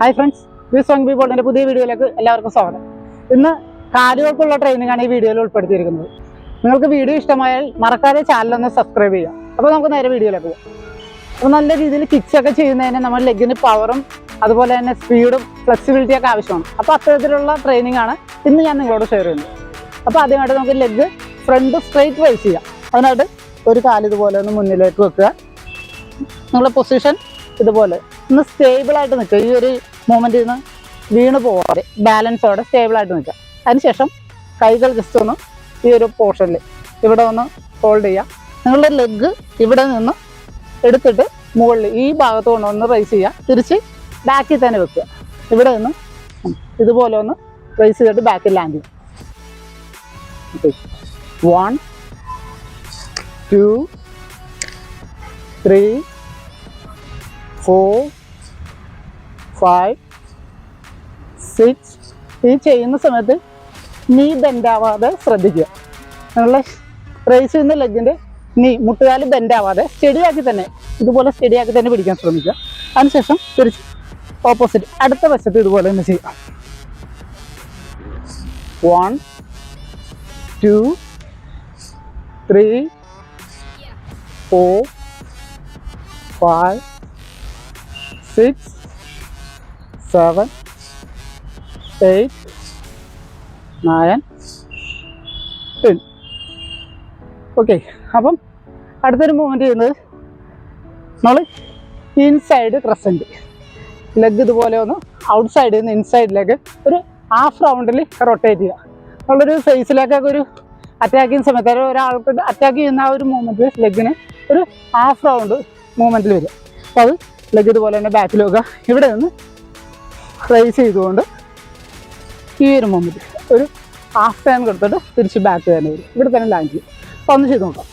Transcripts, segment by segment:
Hi friends വി സോങ് ബി ബോളിന്റെ പുതിയ വീഡിയോയിലേക്ക് എല്ലാവർക്കും സ്വാഗതം. ഇന്ന് കാലുകൾക്കുള്ള ട്രെയിനിങ് ആണ് ഈ വീഡിയോയിൽ ഉൾപ്പെടുത്തിയിരിക്കുന്നത്. നിങ്ങൾക്ക് വീഡിയോ ഇഷ്ടമായാൽ മറക്കാതെ ചാനൽ ഒന്ന് സബ്സ്ക്രൈബ് ചെയ്യുക. അപ്പോൾ നമുക്ക് നേരെ വീഡിയോയിലേക്ക് പോകാം. അപ്പോൾ നല്ല രീതിയിൽ കിക്സ് ഒക്കെ ചെയ്യുന്നതിന് നമ്മൾ ലെഗിന് പവറും അതുപോലെ തന്നെ സ്പീഡും ഫ്ലെക്സിബിലിറ്റി ഒക്കെ ആവശ്യമാണ്. അപ്പോൾ അത്തരത്തിലുള്ള ട്രെയിനിങ് ആണ് ഇന്ന് ഞാൻ നിങ്ങളോട് ഷെയർ ചെയ്യുന്നത്. അപ്പോൾ ആദ്യമായിട്ട് നമുക്ക് ലെഗ് ഫ്രണ്ട് സ്ട്രൈറ്റ് റൈസ് ചെയ്യാം. അതിനായിട്ട് ഒരു കാലിതുപോലെ ഒന്ന് മുന്നിലേക്ക് വെക്കുക. നിങ്ങളുടെ പൊസിഷൻ ഇതുപോലെ ഒന്ന് സ്റ്റേബിൾ ആയിട്ട് നിൽക്കുക. ഈ ഒരു മൂമെന്റിൽ നിന്ന് വീണ് പോവാതെ ബാലൻസോടെ സ്റ്റേബിൾ ആയിട്ട് നിൽക്കുക. അതിനുശേഷം കൈകൾ ജസ്റ്റ് ഒന്ന് ഈ ഒരു പോർഷനിൽ ഇവിടെ ഒന്ന് ഹോൾഡ് ചെയ്യുക. നിങ്ങളുടെ ലെഗ് ഇവിടെ നിന്ന് എടുത്തിട്ട് മുകളിൽ ഈ ഭാഗത്ത് കൊണ്ട് ഒന്ന് റൈസ് ചെയ്യുക. തിരിച്ച് ബാക്കിൽ തന്നെ വെക്കുക. ഇവിടെ നിന്ന് ഇതുപോലെ ഒന്ന് റൈസ് ചെയ്തിട്ട് ബാക്കിൽ ലാൻഡ് ചെയ്യും one two three four five six ഈ ചെയ്യുന്ന സമയത്ത് നീ ബെൻഡാവാതെ ശ്രദ്ധിക്കുക. നിങ്ങളുടെ റേസ് ചെയ്യുന്ന ലെഗിന്റെ നീ മുട്ടുകാൽ ബെൻഡാവാതെ സ്റ്റഡിയാക്കി തന്നെ ഇതുപോലെ സ്റ്റഡിയാക്കി തന്നെ പിടിക്കാൻ ശ്രമിക്കുക. അതിനുശേഷം തിരിച്ച് ഓപ്പോസിറ്റ് അടുത്ത വശത്ത് ഇതുപോലെ തന്നെ ചെയ്യുക. One two three four five six seven eight nine ten okay അപ്പം അടുത്തൊരു മൂവ്മെന്റ് ചെയ്യുന്നത് നമ്മൾ ഇൻസൈഡ് ക്രസന്റ് ലെഗ് ഇതുപോലെ ഒന്ന് ഔട്ട് സൈഡിൽ നിന്ന് ഇൻസൈഡിലേക്ക് ഒരു ഹാഫ് റൗണ്ടിൽ റൊട്ടേറ്റ് ചെയ്യുക. നമ്മളൊരു ഫേസിലേക്കൊക്കെ ഒരു അറ്റാക്ക് ചെയ്യുന്ന സമയത്ത് അല്ലെങ്കിൽ ഒരാൾക്ക് അറ്റാക്ക് ചെയ്യുന്ന ആ ഒരു മൂവ്മെന്റ് ലെഗിന് ഒരു ഹാഫ് റൗണ്ട് മൂവ്മെന്റിൽ വരും അപ്പോൾ അത് ലെഗ് ഇതുപോലെ തന്നെ ബാക്കിൽ വെക്കുക ഇവിടെ നിന്ന് റൈസ് ചെയ്തുകൊണ്ട് ഈ ഒരു മൂവ്മെന്റ് ഒരു ഹാഫ് ടൈം കൊടുത്തിട്ട് തിരിച്ച് ബാക്ക് തന്നെ വരും. ഇവിടെ തന്നെ ലാൻഡ് ചെയ്യും. അപ്പോൾ ഒന്ന് ചെയ്ത് നോക്കാം.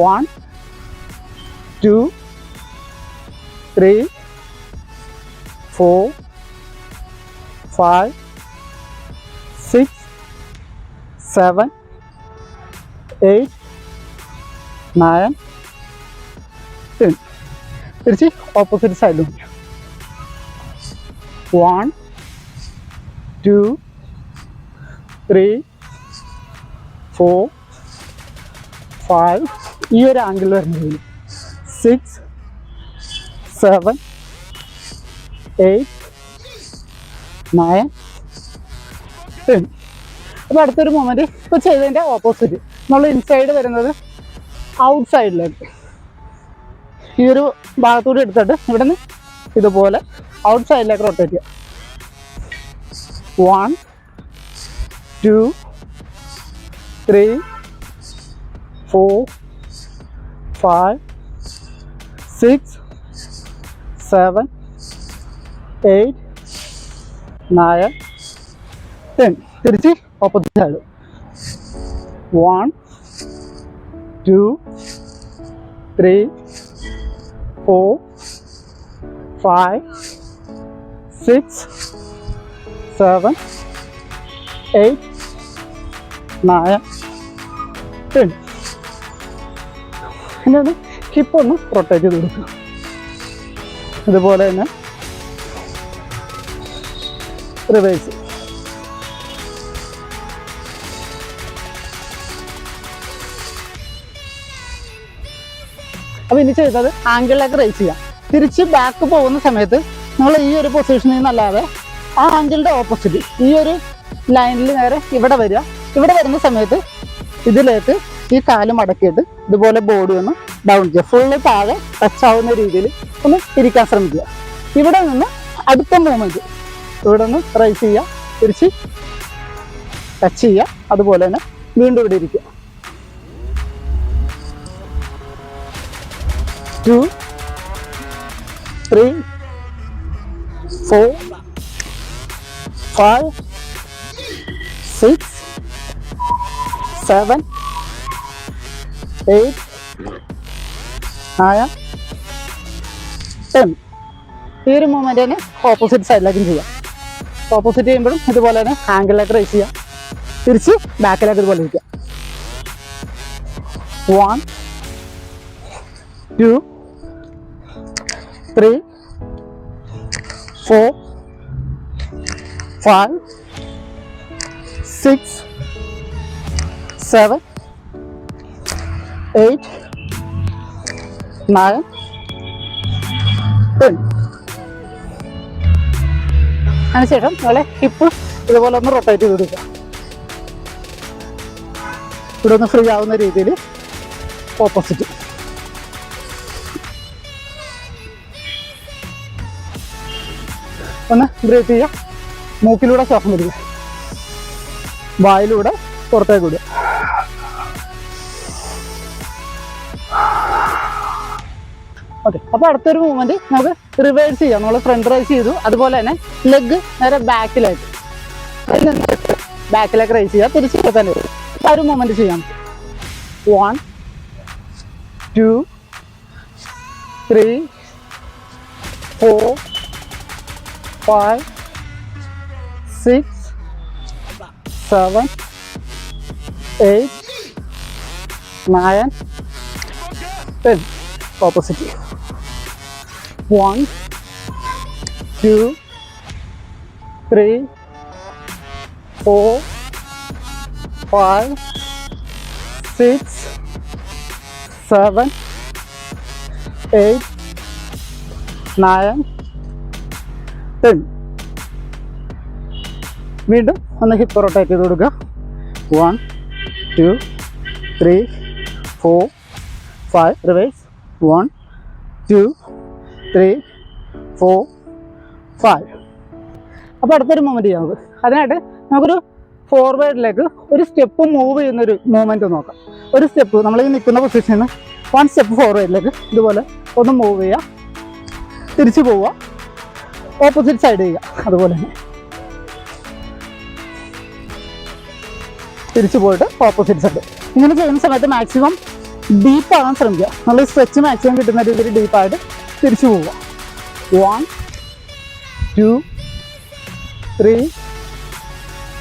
One two three four five six seven eight nine ten തിരിച്ച് ഓപ്പോസിറ്റ് സൈഡിലും one two three four five ഈ ഒരു ആംഗിൾ വരുന്നത് six seven eight nine ten അപ്പോൾ അടുത്തൊരു മൊമെന്റ് ഇപ്പോൾ ചെയ്തതിന്റെ ഓപ്പോസിറ്റ് നമ്മൾ ഇൻസൈഡ് വരുന്നത് ഔട്ട് സൈഡിലേക്ക് ഈ ഒരു ഭാഗത്തൂടെ എടുത്തിട്ട് ഇവിടെ നിന്ന് ഇതുപോലെ ഔട്ട് സൈഡിലേക്ക് റൊട്ടേറ്റ് ചെയ്യാം one two three four five six seven eight nine ten തിരിച്ച് opposite side one two three four five, six, seven, eight, nine, ten. ഒന്ന് ഹിപ്പ് ഒന്ന് റൊട്ടേറ്റ് ചെയ്ത് കൊടുക്കുക ഇതുപോലെ തന്നെ റിവേഴ്സ് അപ്പോൾ ഇനി ചെയ്തത് ആംഗിളിലേക്ക് റേസ് ചെയ്യാം. തിരിച്ച് ബാക്ക് പോകുന്ന സമയത്ത് നമ്മൾ ഈ ഒരു പൊസിഷനിൽ നിന്നല്ലാതെ ആ ആംഗിളിന്റെ ഓപ്പോസിറ്റ് ഈ ഒരു ലൈനിൽ നേരെ ഇവിടെ വരിക. ഇവിടെ വരുന്ന സമയത്ത് ഇതിലേക്ക് ഈ കാൽ മടക്കിയിട്ട് ഇതുപോലെ ബോഡി ഒന്ന് ഡൗൺ ചെയ്യുക. ഫുള്ള് താഴെ ടച്ച് ആവുന്ന രീതിയിൽ ഒന്ന് ഇരിക്കാൻ ശ്രമിക്കുക. ഇവിടെ നിന്ന് അടുത്ത മൂമെന്റ് ഇവിടെ നിന്ന് റൈസ് ചെയ്യുക. തിരിച്ച് ടച്ച് ചെയ്യുക. അതുപോലെ തന്നെ വീണ്ടും ഇവിടെ ഇരിക്കുക. Two three four five six seven eight nine ten. ഈ ഒരു മൂവ്മെന്റ് തന്നെ ഓപ്പോസിറ്റ് സൈഡിലേക്കും ചെയ്യാം. ഓപ്പോസിറ്റ് ചെയ്യുമ്പോഴും ഇതുപോലെ തന്നെ ആംഗിളിലേക്ക് റേസ് ചെയ്യാം. തിരിച്ച് ബാക്കിലേക്ക് ഇതുപോലെ ഇരിക്കാം. One two three four five six seven eight nine ten അതിനുശേഷം നിങ്ങളെ ഹിപ്പ്. ഇതുപോലെ ഒന്ന് റൊട്ടേറ്റ് ചെയ്ത് കൊടുക്കുക. ഇവിടെ ഒന്ന് ഫ്രീ ആവുന്ന രീതിയിൽ ഓപ്പോസിറ്റ് ഒന്ന് ബ്രീത്ത് ചെയ്യുക. മൂക്കിലൂടെ ശ്വാസം പിടിക്കുക. വായിലൂടെ പുറത്തേക്ക് വിടുക. ഓക്കെ. അപ്പോൾ അടുത്തൊരു മൂവ്മെന്റ് നമുക്ക് റിവേഴ്സ് ചെയ്യാം. നമ്മൾ ഫ്രണ്ട് റൈസ് ചെയ്തു. അതുപോലെ തന്നെ ലെഗ് നേരെ ബാക്കിലേക്ക് ബാക്കിലേക്ക് റൈസ് ചെയ്യുക. തിരിച്ച് തന്നെ ഒരു മൂവ്മെന്റ് ചെയ്യാം. One two three four five, six, seven, eight, nine, ten. Opposite. One, two, three, four, five, six, seven, eight, nine. Ten വീണ്ടും ഒന്ന് ഹിപ്പ് റൊട്ടേറ്റ് ചെയ്ത് കൊടുക്കുക. One two three four five reverse one two three four five അപ്പോൾ അടുത്തൊരു movement ചെയ്യാം നമുക്ക്. അതിനായിട്ട് നമുക്കൊരു ഫോർവേഡിലേക്ക് ഒരു സ്റ്റെപ്പ് മൂവ് ചെയ്യുന്നൊരു മൂവ്മെന്റ് നോക്കാം. ഒരു സ്റ്റെപ്പ് നമ്മൾ ഈ നിൽക്കുന്ന പൊസിഷനിൽ നിന്ന് വൺ സ്റ്റെപ്പ് ഫോർവേഡിലേക്ക് ഇതുപോലെ ഒന്ന് മൂവ് ചെയ്യുക തിരിച്ചു പോവുക. ഓപ്പോസിറ്റ് സൈഡ് ചെയ്യുക. അതുപോലെ തന്നെ. തിരിച്ചു പോയിട്ട് ഓപ്പോസിറ്റ് സൈഡ് ഇങ്ങനെ ചെയ്യുന്ന സമയത്ത് മാക്സിമം ഡീപ്പ് ആകാൻ ശ്രമിക്കുക. നല്ല സ്ട്രെച്ച് മാക്സിമം കിട്ടുന്ന രീതിയിൽ ഡീപ്പായിട്ട് തിരിച്ചു പോവുക. One two three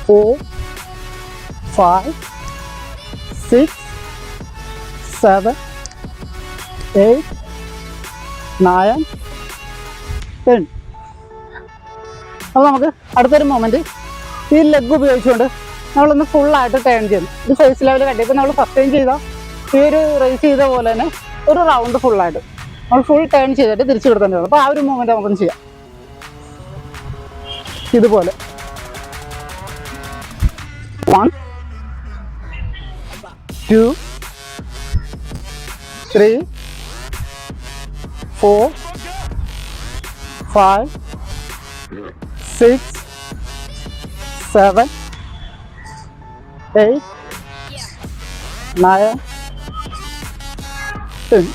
four five six seven eight nine ten അപ്പോൾ നമുക്ക് അടുത്തൊരു മൊമെന്റ് ഈ ലെഗ് ഉപയോഗിച്ചുകൊണ്ട് നമ്മളൊന്ന് ഫുള്ളായിട്ട് ടേൺ ചെയ്യുന്നു ഇത് ഫേസ് ലെവൽ കണ്ടി. ഇപ്പോൾ നമ്മൾ ഫസ്റ്റ് ടൈം ചെയ്ത ഈ ഒരു റേസ് ചെയ്ത പോലെ തന്നെ ഒരു റൗണ്ട് ഫുള്ളായിട്ട് നമ്മൾ ഫുൾ ടേൺ ചെയ്തിട്ട് തിരിച്ചു കൊടുത്തേ വരും. അപ്പോൾ ആ ഒരു മൂവ്മെന്റ് നമുക്കൊന്ന് ചെയ്യാം. ഇതുപോലെ. One two three four five six seven eight nine ten.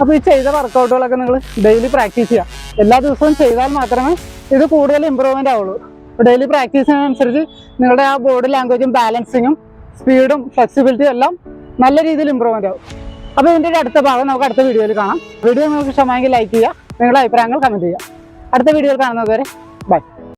അപ്പോൾ ഈ ചെയ്ത വർക്കൗട്ടുകളൊക്കെ നിങ്ങൾ ഡെയിലി പ്രാക്ടീസ് ചെയ്യുക എല്ലാ ദിവസവും ചെയ്താൽ മാത്രമേ ഇത് കൂടുതൽ ഇമ്പ്രൂവ്മെന്റ് ആവുള്ളൂ. ഡെയിലി പ്രാക്ടീസ് ചെയ്യുന്നതനുസരിച്ച് നിങ്ങളുടെ ആ ബോഡി ലാംഗ്വേജും ബാലൻസിങ്ങും സ്പീഡും ഫ്ലെക്സിബിലിറ്റിയും എല്ലാം നല്ല രീതിയിൽ ഇമ്പ്രൂവ്മെന്റ് ആവും. അപ്പോൾ ഇതിന്റെ അടുത്ത ഭാഗം നമുക്ക് അടുത്ത വീഡിയോയിൽ കാണാം. വീഡിയോ നിങ്ങൾക്ക് ഇഷ്ടമായെങ്കിൽ ലൈക്ക് ചെയ്യുക നിങ്ങളുടെ അഭിപ്രായങ്ങൾ കമന്റ് ചെയ്യുക. അടുത്ത വീഡിയോയിൽ കാണുന്നത് വരെ ബൈ.